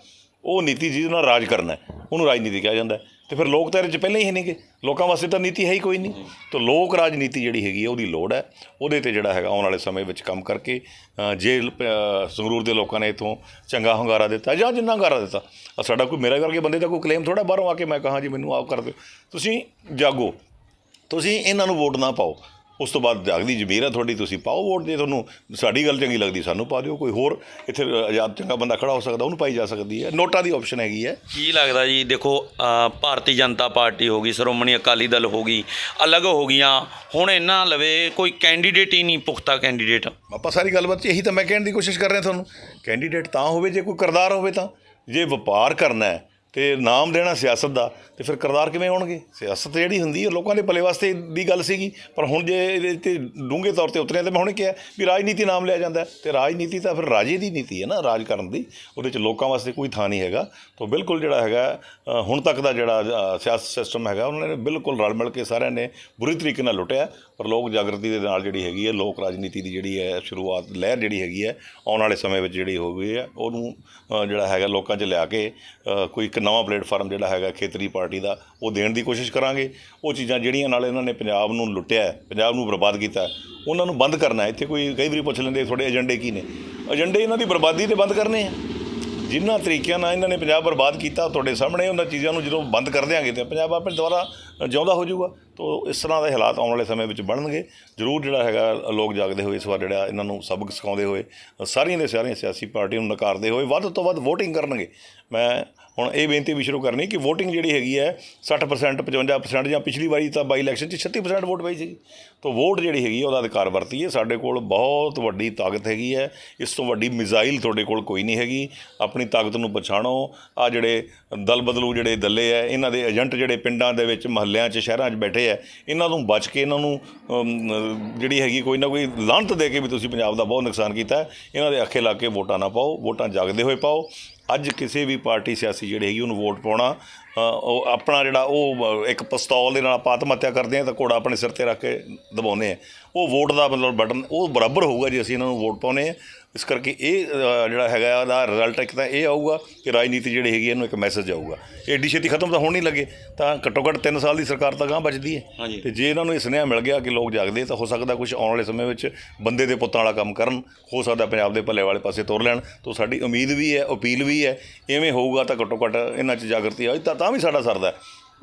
Speaker 1: ਉਹ ਨੀਤੀ ਜਿਹਦੇ ਨਾਲ ਰਾਜ ਕਰਨਾ ਹੈ, ਉਹਨੂੰ ਰਾਜਨੀਤੀ ਕਿਹਾ ਜਾਂਦਾ ਹੈ। ਤੇ ਫਿਰ ਲੋਕ ਤਾਂ ਇਹਦੇ 'ਚ ਪਹਿਲਾਂ ਹੀ ਹੈ ਨਹੀਂਗੇ। ਲੋਕਾਂ ਵਾਸਤੇ ਤਾਂ ਨੀਤੀ ਹੈ ਹੀ ਕੋਈ ਨਹੀਂ। ਤਾਂ ਲੋਕ ਰਾਜਨੀਤੀ ਜਿਹੜੀ ਹੈਗੀ ਹੈ, ਉਹਦੀ ਲੋੜ ਹੈ। ਉਹਦੇ ਤੇ ਜਿਹੜਾ ਹੈਗਾ, ਆਉਣ ਵਾਲੇ ਸਮੇਂ ਵਿੱਚ ਕੰਮ ਕਰਕੇ ਜੇ ਸੰਗਰੂਰ ਦੇ ਲੋਕਾਂ ਨੇ ਇਥੋਂ ਚੰਗਾ ਹੁੰਗਾਰਾ ਦਿੱਤਾ ਜਾਂ ਜਿੰਨਾ ਹੁੰਗਾਰਾ ਦਿੱਤਾ ਸਾਡਾ ਕੋਈ ਮੇਰਾ ਕਰਕੇ ਬੰਦੇ ਦਾ ਕੋਈ ਕਲੇਮ ਥੋੜਾ ਬਾਹਰੋਂ ਆ ਕੇ ਮੈਂ ਕਹਾਂ ਜੀ, ਮੈਨੂੰ ਆਪ ਕਰ ਦਿਓ। ਤੁਸੀਂ ਜਾਗੋ। ਤੁਸੀਂ ਇਹਨਾਂ ਨੂੰ ਵੋਟ ਨਾ ਪਾਓ। ਉਸ ਤੋਂ ਬਾਅਦ ਜਾਗਦੀ ਜ਼ਮੀਰ ਹੈ ਤੁਹਾਡੀ ਤੁਸੀਂ ਪਾਓ ਵੋਟ ਜੇ ਤੁਹਾਨੂੰ ਸਾਡੀ ਗੱਲ ਚੰਗੀ ਲੱਗਦੀ ਸਾਨੂੰ ਪਾ ਦਿਓ ਕੋਈ ਹੋਰ ਇੱਥੇ ਆਜ਼ਾਦ ਚੰਗਾ ਬੰਦਾ ਖੜਾ ਹੋ ਸਕਦਾ ਉਹਨੂੰ ਪਾਈ ਜਾ ਸਕਦੀ ਹੈ। ਨੋਟਾਂ ਦੀ ਆਪਸ਼ਨ ਹੈਗੀ ਹੈ।
Speaker 3: ਕੀ ਲੱਗਦਾ ਜੀ ਦੇਖੋ ਭਾਰਤੀ ਜਨਤਾ ਪਾਰਟੀ ਹੋ ਗਈ ਸ਼੍ਰੋਮਣੀ ਅਕਾਲੀ ਦਲ ਹੋ ਗਈ ਅਲੱਗ ਹੋ ਗਈਆਂ ਹੁਣ ਇਹਨਾਂ ਲਵੇ ਕੋਈ ਕੈਂਡੀਡੇਟ ਹੀ ਨਹੀਂ ਪੁਖਤਾ ਕੈਂਡੀਡੇਟ
Speaker 1: ਆਪਾਂ ਸਾਰੀ ਗੱਲਬਾਤ 'ਚ ਇਹੀ ਤਾਂ ਮੈਂ ਕਹਿਣ ਦੀ ਕੋਸ਼ਿਸ਼ ਕਰ ਰਿਹਾ ਤੁਹਾਨੂੰ ਕੈਂਡੀਡੇਟ ਤਾਂ ਹੋਵੇ ਜੇ ਕੋਈ ਕਰਦਾਰ ਹੋਵੇ ਤਾਂ ਜੇ ਵਪਾਰ ਕਰਨਾ ਹੈ ਤੇ ਨਾਮ ਦੇਣਾ ਸਿਆਸਤ ਦਾ, ਤੇ ਫਿਰ ਕਰਦਾਰ ਕਿਵੇਂ ਹੋਣਗੇ? ਸਿਆਸਤ ਜਿਹੜੀ ਹੁੰਦੀ ਹੈ, ਲੋਕਾਂ ਦੇ ਭਲੇ ਵਾਸਤੇ ਦੀ ਗੱਲ ਸੀਗੀ, ਪਰ ਹੁਣ ਜੇ ਇਹਦੇ ਤੇ ਡੂੰਘੇ ਤੌਰ ਤੇ ਉਤਰਿਆ ਤੇ ਮੈਂ ਹੁਣੇ ਕਿਹਾ, ਵੀ ਰਾਜਨੀਤੀ ਨਾਮ ਲਿਆ ਜਾਂਦਾ ਹੈ, ਤੇ ਰਾਜਨੀਤੀ ਤਾਂ ਫਿਰ ਰਾਜੇ ਦੀ ਨੀਤੀ ਹੈ ਨਾ, ਰਾਜ ਕਰਨ ਦੀ, ਉਹਦੇ ਚ ਲੋਕਾਂ ਵਾਸਤੇ ਕੋਈ ਥਾਂ ਨਹੀਂ ਹੈਗਾ, ਤਾਂ ਬਿਲਕੁਲ ਜਿਹੜਾ ਹੈਗਾ ਹੁਣ ਤੱਕ ਦਾ ਜਿਹੜਾ ਸਿਆਸਤ ਸਿਸਟਮ ਹੈਗਾ, ਉਹਨਾਂ ਨੇ ਬਿਲਕੁਲ ਰਲ ਮਿਲ ਕੇ ਸਾਰਿਆਂ ਨੇ ਬੁਰੀ ਤਰੀਕੇ ਨਾਲ ਲੁੱਟਿਆ, ਪਰ ਲੋਕ ਜਾਗਰਤੀ ਦੇ ਨਾਲ ਜਿਹੜੀ ਹੈਗੀ ਹੈ, ਲੋਕ ਰਾਜਨੀਤੀ ਦੀ ਜਿਹੜੀ ਹੈ, ਸ਼ੁਰੂਆਤ ਲਹਿਰ ਜਿਹੜੀ ਹੈਗੀ ਹੈ, ਆਉਣ ਵਾਲੇ ਸਮੇਂ ਵਿੱਚ ਜਿਹੜੀ ਹੋ ਗਈ ਹੈ, ਉਹਨੂੰ ਜਿਹੜਾ ਹੈਗਾ ਲੋਕਾਂ 'ਚ ਲਿਆ ਕੇ ਕੋਈ ਨਵਾਂ ਪਲੇਟਫਾਰਮ ਜਿਹੜਾ ਹੈਗਾ ਖੇਤਰੀ ਪਾਰਟੀ ਦਾ, ਉਹ ਦੇਣ ਦੀ ਕੋਸ਼ਿਸ਼ ਕਰਾਂਗੇ। ਉਹ ਚੀਜ਼ਾਂ ਜਿਹੜੀਆਂ ਨਾਲ ਇਹਨਾਂ ਨੇ ਪੰਜਾਬ ਨੂੰ ਲੁੱਟਿਆ ਪੰਜਾਬ ਨੂੰ ਬਰਬਾਦ ਕੀਤਾ ਉਹਨਾਂ ਨੂੰ ਬੰਦ ਕਰਨਾ ਇੱਥੇ ਕੋਈ, ਕਈ ਵਾਰੀ ਪੁੱਛ ਲੈਂਦੇ, ਤੁਹਾਡੇ ਏਜੰਡੇ ਕੀ ਨੇ? ਏਜੰਡੇ ਇਹਨਾਂ ਦੀ ਬਰਬਾਦੀ ਤੇ ਬੰਦ ਕਰਨੇ ਆ। ਜਿਨ੍ਹਾਂ ਤਰੀਕਿਆਂ ਨਾਲ ਇਹਨਾਂ ਨੇ ਪੰਜਾਬ ਬਰਬਾਦ ਕੀਤਾ, ਤੁਹਾਡੇ ਸਾਹਮਣੇ ਉਹਨਾਂ ਚੀਜ਼ਾਂ ਨੂੰ ਜਦੋਂ ਬੰਦ ਕਰ ਦਿਆਂਗੇ ਤੇ ਪੰਜਾਬ ਆਪੇ ਦੁਬਾਰਾ ਜਿਉਂਦਾ ਹੋ ਜਾਊਗਾ। ਤੋਂ ਇਸ ਤਰ੍ਹਾਂ ਦੇ ਹਾਲਾਤ ਆਉਣ ਵਾਲੇ ਸਮੇਂ ਵਿੱਚ ਬਣਨਗੇ। ਜ਼ਰੂਰ ਜਿਹੜਾ ਹੈਗਾ, ਲੋਕ ਜਾਗਦੇ ਹੋਏ ਇਸ ਵਾਰ ਜਿਹੜਾ ਇਹਨਾਂ ਨੂੰ ਸਬਕ ਸਿਖਾਉਂਦੇ ਹੋਏ, ਸਾਰੀਆਂ ਦੇ ਸਾਰੀਆਂ ਸਿਆਸੀ ਪਾਰਟੀਆਂ ਨੂੰ ਨਕਾਰਦੇ ਹੋਏ ਵੱਧ ਤੋਂ ਵੱਧ VOTING ਕਰਨਗੇ। ਮੈਂ ਹੁਣ ਇਹ ਬੇਨਤੀ ਵੀ ਸ਼ੁਰੂ ਕਰਨੀ ਕਿ VOTING ਜਿਹੜੀ ਹੈਗੀ ਹੈ 60% 55% ਜਾਂ ਪਿਛਲੀ ਵਾਰੀ ਤਾਂ ਬਾਈ ਇਲੈਕਸ਼ਨ 'ਚ 36% ਵੋਟ ਪਈ ਸੀਗੀ। ਤੋਂ ਵੋਟ ਜਿਹੜੀ ਹੈਗੀ ਹੈ, ਉਹਦਾ ਅਧਿਕਾਰ ਵਰਤੀਏ ਸਾਡੇ ਕੋਲ ਬਹੁਤ ਵੱਡੀ ਤਾਕਤ ਹੈਗੀ ਹੈ। ਇਸ ਤੋਂ ਵੱਡੀ ਮਿਜ਼ਾਈਲ ਤੁਹਾਡੇ ਕੋਲ ਕੋਈ ਨਹੀਂ ਹੈਗੀ। ਆਪਣੀ ਤਾਕਤ ਨੂੰ ਪਛਾਣੋ। ਆ ਜਿਹੜੇ ਦਲ ਬਦਲੂ ਜਿਹੜੇ ਦੱਲੇ ਹੈ, ਇਹਨਾਂ ਦੇ ਏਜੰਟ ਜਿਹੜੇ ਪਿੰਡਾਂ ਦੇ ਵਿੱਚ, ਮਹੱਲਿਆਂ 'ਚ, ਸ਼ਹਿਰਾਂ 'ਚ ਬੈਠੇ ਹੈ, ਇਹਨਾਂ ਨੂੰ ਬਚ ਕੇ ਇਹਨਾਂ ਨੂੰ ਜਿਹੜੀ ਹੈਗੀ ਕੋਈ ਨਾ ਕੋਈ ਲਾਂਤ ਦੇ ਕੇ ਵੀ ਤੁਸੀਂ ਪੰਜਾਬ ਦਾ ਬਹੁਤ ਨੁਕਸਾਨ ਕੀਤਾ ਇਹਨਾਂ ਦੇ ਅੱਖੇ ਲਾ ਕੇ ਵੋਟਾਂ ਨਾ ਪਾਓ, ਵੋਟਾਂ ਜਾਗਦੇ ਹੋਏ ਪਾਓ। ਅੱਜ ਕਿਸੇ ਵੀ ਪਾਰਟੀ ਸਿਆਸੀ ਜਿਹੜੀ ਹੈਗੀ ਉਹਨੂੰ ਵੋਟ ਪਾਉਣਾ ਉਹ ਆਪਣਾ ਜਿਹੜਾ ਉਹ ਇੱਕ ਪਿਸਤੌਲ ਦੇ ਨਾਲ ਆਪਾਂ ਆਤਮ ਹੱਤਿਆ ਕਰਦੇ ਹਾਂ ਤਾਂ ਘੋੜਾ ਆਪਣੇ ਸਿਰ ਤੇ ਰੱਖ ਕੇ ਦਬਾਉਂਦੇ ਆ ਉਹ ਵੋਟ ਦਾ ਮਤਲਬ ਬਟਨ, ਉਹ ਬਰਾਬਰ ਹੋਊਗਾ ਜੇ, ਅਸੀਂ ਇਹਨਾਂ ਨੂੰ ਵੋਟ ਪਾਉਨੇ ਆ ਇਸ ਕਰਕੇ ਇਹ ਜਿਹੜਾ ਹੈਗਾ ਉਹਦਾ ਰਿਜ਼ਲਟ ਇੱਕ ਤਾਂ ਇਹ ਆਊਗਾ ਕਿ ਰਾਜਨੀਤੀ ਜਿਹੜੀ ਹੈਗੀ ਇਹਨੂੰ ਇੱਕ ਮੈਸੇਜ ਆਊਗਾ ਇਹ ਏਡੀ ਛੇਤੀ ਖਤਮ ਤਾਂ ਹੋਣ ਨਹੀਂ ਲੱਗੇ ਤਾਂ ਘੱਟੋ ਘੱਟ 3 ਸਾਲ ਦੀ ਸਰਕਾਰ ਤਾਂ ਗਾਂ ਬਚਦੀ ਹੈ। ਤੇ ਜੇ ਇਹਨਾਂ ਨੂੰ ਇਹ ਸੁਨੇਹਾ ਮਿਲ ਗਿਆ ਕਿ ਲੋਕ ਜਾਗਦੇ ਤਾਂ ਹੋ ਸਕਦਾ ਕੁਝ ਆਉਣ ਵਾਲੇ ਸਮੇਂ ਵਿੱਚ ਬੰਦੇ ਦੇ ਪੁੱਤਾਂ ਵਾਲਾ ਕੰਮ ਕਰਨ ਹੋ ਸਕਦਾ ਪੰਜਾਬ ਦੇ ਭਲੇ ਵਾਲੇ ਪਾਸੇ ਤੁਰ ਲੈਣ ਤਾਂ ਸਾਡੀ ਉਮੀਦ ਵੀ ਹੈ ਅਪੀਲ ਵੀ ਹੈ ਇਵੇਂ ਹੋਊਗਾ ਤਾਂ ਘੱਟੋ ਘੱਟ ਇਹਨਾਂ 'ਚ ਜਾਗਰਤੀ ਆਈ ਤਾਂ ਤਾਂ ਵੀ ਸਾਡਾ ਸਰਦਾ ਹੈ।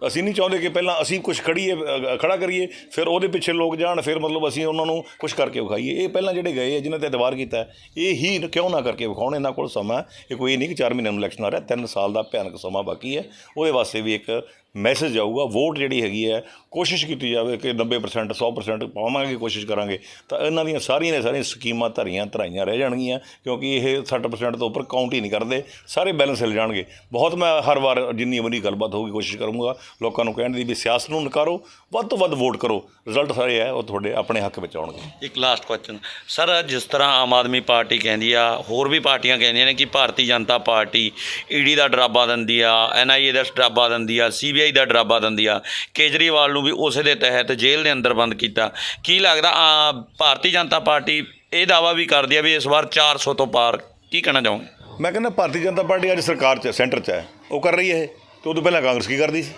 Speaker 1: ਅਸੀਂ ਨਹੀਂ ਚਾਹੁੰਦੇ ਕਿ ਪਹਿਲਾਂ ਅਸੀਂ ਕੁਝ ਖੜੀਏ ਅ, ਖੜਾ ਕਰੀਏ ਫਿਰ ਉਹਦੇ ਪਿੱਛੇ ਲੋਕ ਜਾਣ ਫਿਰ ਮਤਲਬ ਅਸੀਂ ਉਹਨਾਂ ਨੂੰ ਕੁਝ ਕਰਕੇ ਵਿਖਾਈਏ। ਇਹ ਪਹਿਲਾਂ ਜਿਹੜੇ ਗਏ ਆ ਜਿਨ੍ਹਾਂ ਤੇ ਐਤਬਾਰ ਕੀਤਾ ਇਹ ਹੀ ਕਿਉਂ ਨਾ ਕਰਕੇ ਵਿਖਾਉਣ? ਇਹਨਾਂ ਕੋਲ ਸਮਾਂ ਇਹ ਕੋਈ ਨਹੀਂ ਕਿ 4 ਮਹੀਨਿਆਂ ਨੂੰ ਇਲੈਕਸ਼ਨ ਆ ਰਿਹਾ 3 ਸਾਲ ਦਾ ਭਿਆਨਕ ਸਮਾਂ ਬਾਕੀ ਹੈ। ਉਹਦੇ ਵਾਸਤੇ ਵੀ ਇੱਕ ਮੈਸੇਜ ਆਊਗਾ ਵੋਟ ਜਿਹੜੀ ਹੈਗੀ ਹੈ ਕੋਸ਼ਿਸ਼ ਕੀਤੀ ਜਾਵੇ ਕਿ 90% 100% ਪਾਵਾਂਗੇ ਕੋਸ਼ਿਸ਼ ਕਰਾਂਗੇ। ਤਾਂ ਇਹਨਾਂ ਦੀਆਂ ਸਾਰੀਆਂ ਨੇ ਸਾਰੀਆਂ ਸਕੀਮਾਂ ਧਰੀਆਂ ਧਰਾਈਆਂ ਰਹਿ ਜਾਣਗੀਆਂ ਕਿਉਂਕਿ ਇਹ 60% ਤੋਂ ਉੱਪਰ ਕਾਊਂਟ ਹੀ ਨਹੀਂ ਕਰਦੇ। ਸਾਰੇ ਬੈਲੈਂਸ ਹਿਲ ਜਾਣਗੇ। ਬਹੁਤ ਮੈਂ ਹਰ ਵਾਰ ਜਿੰਨੀ ਵਾਰੀ ਗੱਲਬਾਤ ਹੋਊਗੀ ਕੋਸ਼ਿਸ਼ ਕਰੂੰਗਾ। ਲੋਕਾਂ ਨੂੰ ਕਹਿਣ ਦੀ ਵੀ ਸਿਆਸਤ ਨੂੰ ਨਕਾਰੋ ਵੱਧ ਤੋਂ ਵੱਧ ਵੋਟ ਕਰੋ। ਰਿਜ਼ਲਟ ਸਾਰੇ ਹੈ ਉਹ ਤੁਹਾਡੇ ਆਪਣੇ ਹੱਕ ਵਿੱਚ ਆਉਣਗੇ।
Speaker 3: ਇੱਕ ਲਾਸਟ ਕੁਐਸਚਨ ਸਰ ਜਿਸ ਤਰ੍ਹਾਂ ਆਮ ਆਦਮੀ ਪਾਰਟੀ ਕਹਿੰਦੀ ਆ ਹੋਰ ਵੀ ਪਾਰਟੀਆਂ ਕਹਿੰਦੀਆਂ ਨੇ ਕਿ ਭਾਰਤੀ ਜਨਤਾ ਪਾਰਟੀ ਈਡੀ ਦਾ ਡਰਾਬਾ ਦਿੰਦੀ ਆ ਐਨਆਈਏ ਦਾ ਡਰਾਬਾ ਦਿੰਦੀ ਆ ਸੀਬੀਆਈ ਦਾ ਡਰਾਬਾ ਦਿੰਦੀ ਆ ਕੇਜਰੀਵਾਲ ਨੂੰ ਵੀ ਉਸੇ ਦੇ ਤਹਿਤ ਜੇਲ੍ਹ ਦੇ ਅੰਦਰ ਬੰਦ ਕੀਤਾ। ਕੀ ਲੱਗਦਾ ਆ ਭਾਰਤੀ ਜਨਤਾ ਪਾਰਟੀ ਇਹ ਦਾਵਾ ਵੀ ਕਰਦੀ ਆ ਵੀ ਇਸ ਵਾਰ 400 ਤੋਂ ਪਾਰ ਕੀ ਕਹਿਣਾ ਚਾਹੋਗੇ?
Speaker 1: ਮੈਂ ਕਹਿੰਦਾ ਭਾਰਤੀ ਜਨਤਾ ਪਾਰਟੀ ਅੱਜ ਸਰਕਾਰ 'ਚ ਸੈਂਟਰ 'ਚ ਹੈ। ਉਹ ਕਰ ਰਹੀ ਹੈ ਇਹ। ਤੇ ਉਦੋਂ ਪਹਿਲਾਂ ਕਾਂਗਰਸ ਕੀ ਕਰਦੀ ਸੀ?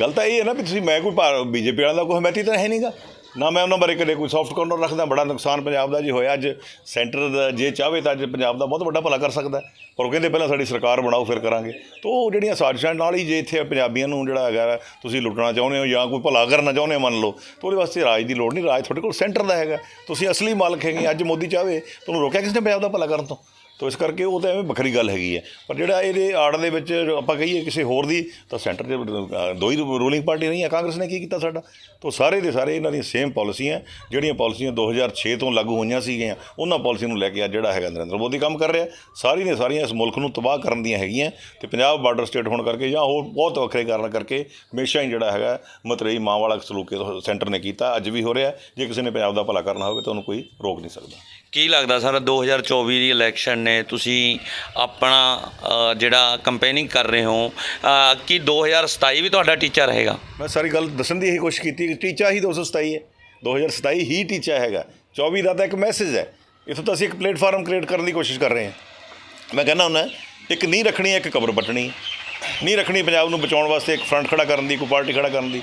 Speaker 1: ਗੱਲ ਤਾਂ ਇਹ ਹੈ ਨਾ ਵੀ ਤੁਸੀਂ ਮੈਂ ਕੋਈ ਬੀਜੇਪੀ ਵਾਲਾ ਦਾ ਕੋਈ ਹਮੈਤੀ ਤਾਂ ਹੈ ਨਹੀਂਗਾ। ਨਾ ਮੈਂ ਉਹਨਾਂ ਬਾਰੇ ਕਦੇ ਕੋਈ ਸੌਫਟ ਕਾਰਨਰ ਰੱਖਦਾ, ਬੜਾ ਨੁਕਸਾਨ ਪੰਜਾਬ ਦਾ ਜੀ ਹੋਇਆ। ਅੱਜ ਸੈਂਟਰ ਦਾ ਜੇ ਚਾਹਵੇ ਤਾਂ ਅੱਜ ਪੰਜਾਬ ਦਾ ਬਹੁਤ ਵੱਡਾ ਭਲਾ ਕਰ ਸਕਦਾ ਪਰ ਉਹ ਕਹਿੰਦੇ ਪਹਿਲਾਂ ਸਾਡੀ ਸਰਕਾਰ ਬਣਾਓ, ਫਿਰ ਕਰਾਂਗੇ। ਤਾਂ ਉਹ ਜਿਹੜੀਆਂ ਸਾਜ਼ਿਸ਼ਾਂ ਨਾਲ ਹੀ ਜੇ ਇੱਥੇ ਪੰਜਾਬੀਆਂ ਨੂੰ ਜਿਹੜਾ ਹੈਗਾ, ਤੁਸੀਂ ਲੁੱਟਣਾ ਚਾਹੁੰਦੇ ਹੋ ਜਾਂ ਕੋਈ ਭਲਾ ਕਰਨਾ ਚਾਹੁੰਦੇ ਹੋ, ਮੰਨ ਲਓ, ਤਾਂ ਉਹਦੇ ਵਾਸਤੇ ਰਾਜ ਦੀ ਲੋੜ ਨਹੀਂ। ਰਾਜ ਤੁਹਾਡੇ ਕੋਲ ਸੈਂਟਰ ਦਾ ਹੈਗਾ। ਤੁਸੀਂ ਅਸਲੀ ਮਾਲਕ ਹੈਗੇ, ਅੱਜ ਮੋਦੀ ਚਾਹਵੇ ਤੁਹਾਨੂੰ ਰੋਕਿਆ ਕਿਸ ਨੇ ਪੰਜਾਬ ਦਾ ਭਲਾ ਕਰਨ ਤੋਂ? ਤਾਂ ਇਸ ਕਰਕੇ ਉਹ ਤਾਂ ਐਵੇਂ ਵੱਖਰੀ ਗੱਲ ਹੈਗੀ ਹੈ। ਪਰ ਜਿਹੜਾ ਇਹਦੇ ਆੜ ਦੇ ਵਿੱਚ ਆਪਾਂ ਕਹੀਏ ਕਿਸੇ ਹੋਰ ਦੀ, ਤਾਂ ਸੈਂਟਰ 'ਚ ਦੋ ਹੀ ਰੂਲਿੰਗ ਪਾਰਟੀ ਨਹੀਂ ਹੈ ਕਾਂਗਰਸ ਨੇ ਕੀ ਕੀਤਾ ਸਾਡਾ? ਤਾਂ ਸਾਰੇ ਦੇ ਸਾਰੇ ਇਹਨਾਂ ਦੀਆਂ ਸੇਮ ਪਾਲਿਸੀਆਂ ਜਿਹੜੀਆਂ ਪਾਲਿਸੀਆਂ 2006 ਤੋਂ ਲਾਗੂ ਹੋਈਆਂ ਸੀਗੀਆਂ, ਉਹਨਾਂ ਪਾਲਿਸੀ ਨੂੰ ਲੈ ਕੇ ਅੱਜ ਜਿਹੜਾ ਹੈਗਾ ਨਰਿੰਦਰ ਮੋਦੀ ਕੰਮ ਕਰ ਰਿਹਾ। ਸਾਰੀ ਦੀਆਂ ਸਾਰੀਆਂ ਇਸ ਮੁਲਕ ਨੂੰ ਤਬਾਹ ਕਰਨ ਦੀਆਂ ਹੈਗੀਆਂ, ਤੇ ਪੰਜਾਬ ਬਾਰਡਰ ਸਟੇਟ ਹੋਣ ਕਰਕੇ ਜਾਂ ਹੋਰ ਬਹੁਤ ਵੱਖਰੇ ਕਾਰਨ ਕਰਕੇ ਹਮੇਸ਼ਾ ਹੀ ਜਿਹੜਾ ਹੈਗਾ ਮਤਰੇਈ ਮਾਂ ਵਾਲਾ ਸਲੂਕੇ ਸੈਂਟਰ ਨੇ ਕੀਤਾ, ਅੱਜ ਵੀ ਹੋ ਰਿਹਾ ਜੇ ਕਿਸੇ ਨੇ ਪੰਜਾਬ ਦਾ ਭਲਾ ਕਰਨਾ ਹੋਵੇ ਤਾਂ ਉਹਨੂੰ ਕੋਈ ਰੋਕ ਨਹੀਂ ਸਕਦਾ।
Speaker 3: ਕੀ ਲੱਗਦਾ ਸਰ 2024 ਦੀ ਇਲੈਕਸ਼ਨ ਨੇ ਤੁਸੀਂ ਆਪਣਾ ਜਿਹੜਾ ਕੰਪੇਨਿੰਗ ਕਰ ਰਹੇ ਹੋ ਅ, ਕੀ 2027 ਵੀ ਤੁਹਾਡਾ ਟੀਚਾ ਰਹੇਗਾ
Speaker 1: ਮੈਂ ਸਾਰੀ ਗੱਲ ਦੱਸਣ ਦੀ ਇਹੀ ਕੋਸ਼ਿਸ਼ ਕੀਤੀ ਕਿ ਟੀਚਾ ਹੀ 227 ਹੈ। 2027 ਹੀ ਟੀਚਾ ਹੈਗਾ। 24 ਦਾ ਤਾਂ ਇੱਕ ਮੈਸੇਜ ਹੈ। ਇੱਥੋਂ ਤਾਂ ਅਸੀਂ ਇੱਕ ਪਲੇਟਫਾਰਮ ਕ੍ਰੀਏਟ ਕਰਨ ਦੀ ਕੋਸ਼ਿਸ਼ ਕਰ ਰਹੇ ਹਾਂ। ਮੈਂ ਕਹਿੰਦਾ ਹੁੰਦਾ ਇੱਕ ਨੀਂਹ ਰੱਖਣੀ ਹੈ ਇੱਕ ਕਬਰ ਪੱਟਣੀ ਨੀਂਹ ਰੱਖਣੀ ਪੰਜਾਬ ਨੂੰ ਬਚਾਉਣ ਵਾਸਤੇ ਇੱਕ ਫਰੰਟ ਖੜਾ ਕਰਨ ਦੀ ਕੋਈ ਪਾਰਟੀ ਖੜਾ ਕਰਨ ਦੀ।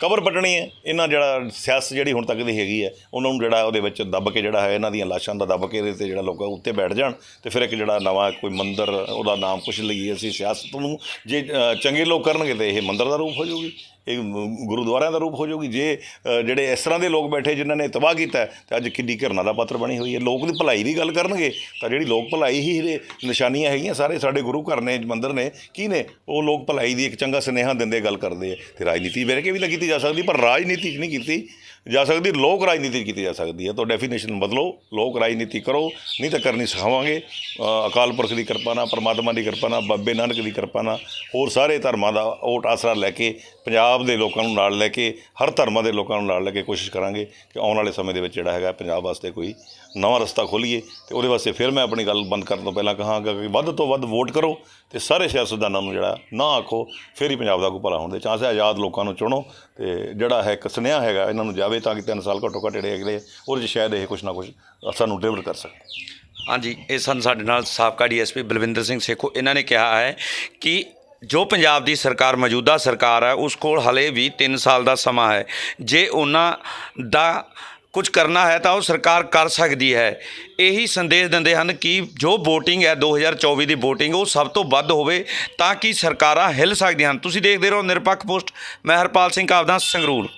Speaker 1: ਕਬਰ ਪੱਟਣੀ ਹੈ, ਇਹਨਾਂ ਜਿਹੜਾ ਸਿਆਸਤ ਜਿਹੜੀ ਹੁਣ ਤੱਕ ਦੀ ਹੈਗੀ ਹੈ, ਉਹਨਾਂ ਨੂੰ ਜਿਹੜਾ ਉਹਦੇ ਵਿੱਚ ਦੱਬ ਕੇ ਜਿਹੜਾ ਹੈ, ਇਹਨਾਂ ਦੀਆਂ ਲਾਸ਼ਾਂ ਦਾ ਦੱਬ ਕੇ ਇਹਦੇ ਤੇ ਜਿਹੜਾ ਲੋਕਾਂ ਉੱਤੇ ਬੈਠ ਜਾਣ ਤੇ ਫਿਰ ਇੱਕ ਜਿਹੜਾ ਨਵਾਂ ਕੋਈ ਮੰਦਰ, ਉਹਦਾ ਨਾਮ ਕੁਛ ਲਈਏ ਅਸੀਂ ਸਿਆਸਤ ਨੂੰ। ਜੇ ਚੰਗੇ ਲੋਕ ਕਰਨਗੇ ਤੇ ਇਹ ਮੰਦਰ ਦਾ ਰੂਪ ਹੋ ਜਾਊਗੀ। ਇਹ ਗੁਰਦੁਆਰਿਆਂ ਦਾ ਰੂਪ ਹੋ ਜਾਊਗੀ ਜੇ ਜਿਹੜੇ ਇਸ ਤਰ੍ਹਾਂ ਦੇ ਲੋਕ ਬੈਠੇ ਜਿਨ੍ਹਾਂ ਨੇ ਤਬਾਹ ਕੀਤਾ ਹੈ, ਤੇ ਅੱਜ ਕਿੰਨੀ ਘਰਨਾ ਦਾ ਪਾਤਰ ਬਣੀ ਹੋਈ ਹੈ। ਲੋਕ ਦੀ ਭਲਾਈ ਦੀ ਗੱਲ ਕਰਨਗੇ ਤਾਂ ਜਿਹੜੀ ਲੋਕ ਭਲਾਈ ਹੀ ਨਿਸ਼ਾਨੀਆਂ ਹੈਗੀਆਂ ਸਾਰੇ ਸਾਡੇ ਗੁਰੂ ਘਰ ਨੇ ਮੰਦਰ ਨੇ ਕੀ ਨੇ ਉਹ ਲੋਕ ਭਲਾਈ ਦੀ ਇੱਕ ਚੰਗਾ ਸੁਨੇਹਾ ਦਿੰਦੇ ਗੱਲ ਕਰਦੇ ਆ ਤੇ ਰਾਜਨੀਤੀ ਵੇਰੇ ਕੇ ਵੀ ਤਾਂ ਕੀਤੀ ਜਾ ਸਕਦੀ ਪਰ ਰਾਜਨੀਤੀ 'ਚ ਨਹੀਂ ਕੀਤੀ ਜਾ ਸਕਦੀ ਲੋਕ ਰਾਜਨੀਤੀ 'ਚ ਕੀਤੀ ਜਾ ਸਕਦੀ ਹੈ। ਤਾਂ ਡੈਫੀਨੇਸ਼ਨ ਬਦਲੋ ਲੋਕ ਰਾਜਨੀਤੀ ਕਰੋ ਨਹੀਂ ਤਾਂ ਕਰਨੀ ਸਿਖਾਵਾਂਗੇ। ਅਕਾਲ ਪੁਰਖ ਦੀ ਕਿਰਪਾ ਨਾਲ ਪਰਮਾਤਮਾ ਦੀ ਕਿਰਪਾ ਨਾਲ ਬਾਬੇ ਨਾਨਕ ਦੀ ਕਿਰਪਾ ਨਾਲ ਹੋਰ ਸਾਰੇ ਧਰਮਾਂ ਦਾ ਓਟ ਆਸਰਾ ਲੈ ਕੇ ਪੰਜਾਬ ਦੇ ਲੋਕਾਂ ਨੂੰ ਨਾਲ ਲੈ ਕੇ, ਹਰ ਧਰਮਾਂ ਦੇ ਲੋਕਾਂ ਨੂੰ ਨਾਲ ਲੈ ਕੇ ਕੋਸ਼ਿਸ਼ ਕਰਾਂਗੇ ਕਿ ਆਉਣ ਵਾਲੇ ਸਮੇਂ ਦੇ ਵਿੱਚ ਜਿਹੜਾ ਹੈਗਾ ਪੰਜਾਬ ਵਾਸਤੇ ਕੋਈ ਨਵਾਂ ਰਸਤਾ ਖੋਲੀਏ ਤੇ ਉਹਦੇ ਵਾਸਤੇ ਫਿਰ ਮੈਂ ਆਪਣੀ ਗੱਲ ਬੰਦ ਕਰਨ ਤੋਂ ਪਹਿਲਾਂ ਕਹਾਂਗਾ ਕਿ ਵੱਧ ਤੋਂ ਵੱਧ ਵੋਟ ਕਰੋ ਤੇ ਸਾਰੇ ਸਿਆਸਤਦਾਨਾਂ ਨੂੰ ਜਿਹੜਾ ਨਾ ਆਖੋ, ਫਿਰ ਹੀ ਪੰਜਾਬ ਦਾ ਕੋਈ ਭਲਾ ਹੋਣ ਦੇ ਚਾਂਸ ਹੈ। ਆਜ਼ਾਦ ਲੋਕਾਂ ਨੂੰ ਚੁਣੋ ਤੇ ਜਿਹੜਾ ਹੈ ਇੱਕ ਸੁਨੇਹਾ ਹੈਗਾ ਇਹਨਾਂ ਨੂੰ ਜਾਵੇ ਤਾਂ ਕਿ ਤਿੰਨ ਸਾਲ ਘੱਟੋ ਘੱਟ ਜਿਹੜੇ ਅਗਲੇ ਉਹਦੇ 'ਚ ਸ਼ਾਇਦ ਇਹ ਕੁਛ ਨਾ ਕੁਛ ਸਾਨੂੰ ਡਿਲੀਵਰ ਕਰ ਸਕਣ।
Speaker 3: ਹਾਂਜੀ, ਇਹ ਸਨ ਸਾਡੇ ਨਾਲ ਸਾਬਕਾ ਡੀਐਸਪੀ ਬਲਵਿੰਦਰ ਸਿੰਘ ਸੇਖੋ। ਇਹਨਾਂ ਨੇ ਕਿਹਾ ਹੈ ਕਿ ਜੋ ਪੰਜਾਬ ਦੀ ਸਰਕਾਰ, ਮੌਜੂਦਾ ਸਰਕਾਰ ਹੈ, ਉਸ ਕੋਲ ਹਲੇ ਵੀ 3 ਸਾਲ ਦਾ ਸਮਾਂ ਹੈ। ਜੇ ਉਹਨਾਂ ਦਾ ਕੁਝ ਕਰਨਾ ਹੈ ਤਾਂ ਉਹ ਸਰਕਾਰ ਕਰ ਸਕਦੀ ਹੈ। ਇਹੀ ਸੰਦੇਸ਼ ਦਿੰਦੇ ਹਨ ਕਿ ਜੋ VOTING ਹੈ 2024 ਦੀ VOTING ਉਹ ਸਭ ਤੋਂ ਵੱਧ ਹੋਵੇ ਤਾਂ ਕਿ ਸਰਕਾਰਾਂ ਹਿੱਲ ਸਕਦੀਆਂ ਹਨ। ਤੁਸੀਂ ਦੇਖਦੇ ਰਹੋ ਨਿਰਪੱਖ ਪੋਸਟ। ਮੈਂ ਹਰਪਾਲ ਸਿੰਘ ਕਾਵਦਾਂ ਸੰਗਰੂਰ।